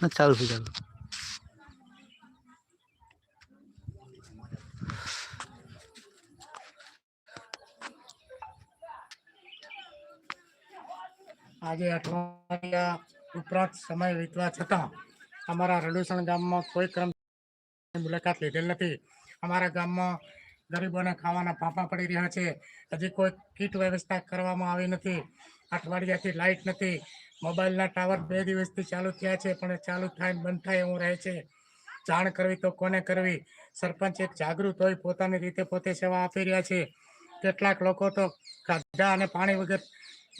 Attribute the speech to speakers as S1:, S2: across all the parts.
S1: ના, ચાલુ છે, ચાલુ.
S2: આજે અઠવાડિયા ઉપરાંત સમય વીતવા છતાં અમારા રડુસણ ગામમાં કોઈ ક્રમ મુલાકાત લીધેલ નથી. અમારા ગામમાં ગરીબોને ખાવાના ફાંફા પડી રહ્યા છે. હજી કોઈ કીટ વ્યવસ્થા કરવામાં આવી નથી. અઠવાડિયાથી લાઇટ નથી. મોબાઈલના ટાવર બે દિવસથી ચાલુ થયા છે, પણ ચાલુ થાય બંધ થાય એવું રહે છે. જાણ કરવી તો કોને કરવી? સરપંચ એક જાગૃત હોય, પોતાની રીતે પોતે સેવા આપી રહ્યા છે. કેટલાક લોકો તો ખાધા અને પાણી વગર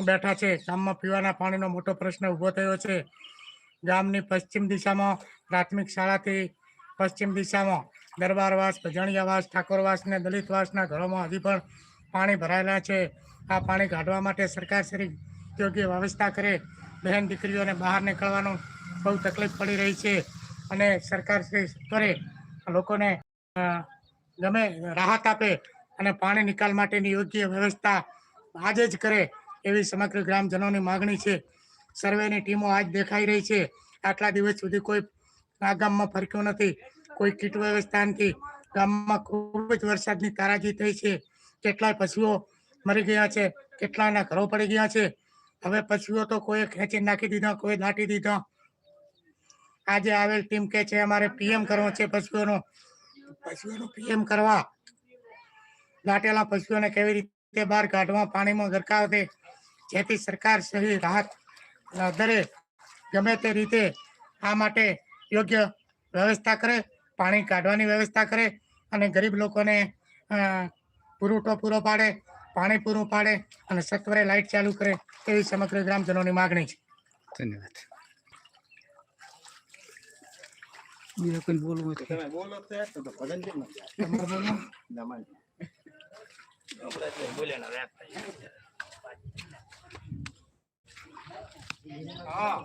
S2: બેઠા છે. ગામમાં પીવાના પાણીનો મોટો પ્રશ્ન ઊભો થયો છે. ગામની પશ્ચિમ દિશામાં પ્રાથમિક શાળાથી પશ્ચિમ દિશામાં દરબારવાસ ભજણિયાવાસ ઠાકોરવાસ અને દલિતવાસના ઘરોમાં હજી પણ પાણી ભરાયેલા છે. આ પાણી કાઢવા માટે સરકાર શ્રી યોગ્ય વ્યવસ્થા કરે. બહેન દીકરીઓને બહાર નીકળવાનું બહુ તકલીફ પડી રહી છે અને સરકાર શ્રી કરે લોકોને ગમે રાહત આપે અને પાણી નિકાલ માટેની યોગ્ય વ્યવસ્થા આજે જ કરે એવી સમગ્ર ગ્રામજનોની માગણી છે. સર્વેની ટીમો આજ દેખાઈ રહી છે. આટલા દિવસ સુધી કોઈ આ ગામમાં ફરક્યું નથી. કોઈ કીટ વ્યવસ્થા નથી ગામમાં ખૂબ જ વરસાદની તારાજી થઈ છે. કેટલાય પશુઓ મરી ગયા છે, કેટલાયના ઘરો પડી ગયા છે. હવે પશુઓ તો કોઈ ખેંચી નાખી દીધા કોઈ દાટી દીધા. આજે આવેલ ટીમ કે છે, અમારે પીએમ કરવો છે પશુઓનો. પશુઓનું પીએમ કરવા દાટેલા પશુઓને કેવી રીતે બહાર કાઢવા, પાણીમાં ગરકાવ દે જેથી સરકાર સહી રાહત દરે ગમે તે રીતે આ માટે યોગ્ય વ્યવસ્થા કરે. પાણી કાઢવાની વ્યવસ્થા કરે અને ગરીબ લોકોને પુરવઠો પૂરો પાડે પાણી પૂરું પાડે અને સત્વરે લાઇટ ચાલુ કરે એવી સમગ્ર ગ્રામજનોની માગણી છે.
S1: ધન્યવાદ. બીજા કોઈ બોલવું તો
S3: તમે બોલો તો તો ભજન કેમ નથી
S2: તમારે બોલો?
S3: દમાલ હા.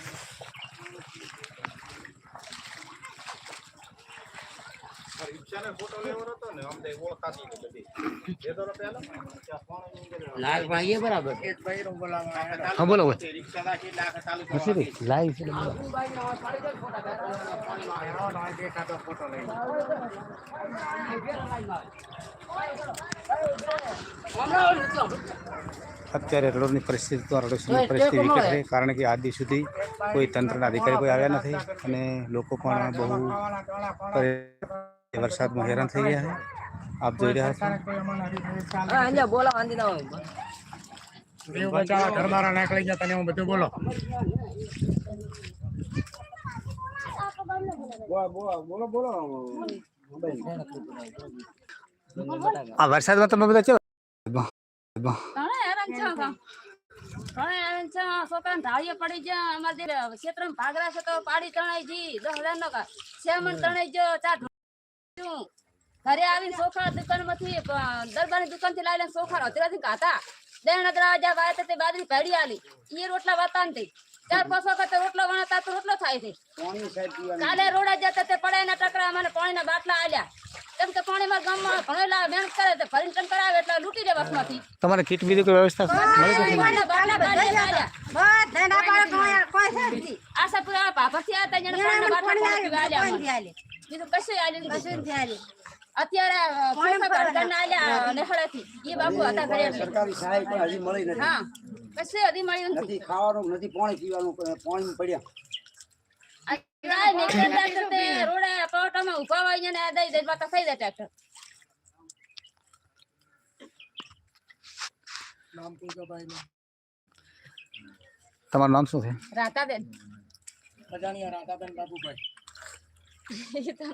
S3: લેવો હતો ને અમને ઓળખાતી હતી બધી એ તો પેલા
S4: લાલ ભાઈ એ બરાબર
S1: હા બોલો લાઈવ છે એટલે અત્યારે રોડની પરિસ્થિતિ તો રડોશની પરિસ્થિતિ વિકટ છે કારણ કે આજ દિવસ સુધી કોઈ તંત્રના અધિકારી કોઈ આવ્યા નથી અને લોકો પણ બહુ વરસાદમાં હેરાન થઈ ગયા છે. આપ જોઈ રહ્યા છો.
S2: દેવ બચાવા ઘરમારા ગયા તને હું બધું બોલો
S3: બોલો બોલો
S1: આ વરસાદમાં તમે બધા ચેવા?
S5: ઘણા હેરાન છે? ઘણા હેરાન છે છોકરાને ઢાળીએ પડી ગયા અમારે જે ભાગરા છે તો પાડી તણાઈ જી દસ હજાર નો કા સેમણ તણાઈ ગયો ચાર ઘરે આવીને સોખા દુકાનમાંથી દરબારની દુકાનથી લાવીને સોખા હતરાથી ગાતા દેણ અગરા વાય તે બાજરી ભેડી આલી. એ રોટલા વાતા નથી ચાર પાંચ વખત રોટલો વણાતા તો રોટલો થાય છે કાલે રોડા જતા તે પડે ના ટકરા મને પાણીના બાટલા આલ્યા. કેમ કે પાણીમાં ગામમાં ભણેલા મહેનત કરે તે ફરીને ટન કરાવે એટલે લૂંટી દે બસમાંથી.
S1: તમારે કીટ બીજી કોઈ વ્યવસ્થા.
S5: આશાપુરા બાટલા આલ્યા? બીજું કશું આલ્યું અત્યારે અ, ફોફા ભરતાના આલ્યા નેહળેથી. ઈ બાપુ હતા ઘરે. એટલે.
S6: સરકારી સહાય પણ હજી મળી નથી.
S5: હા કશું હજી મળ્યું નથી.
S6: નથી ખાવાનું નથી પાણી પીવાનું પાણી પડ્યા
S5: આ જાય નીકળતા તો તે રોડે ઊભા હોય ને દઈ દઈ પાછા થઈ જાય ટ્રેક્ટર
S2: નામ
S1: તમારું નામ શું છે
S5: રાતાબેન
S2: બાબુભાઈ
S5: તો
S1: એ તો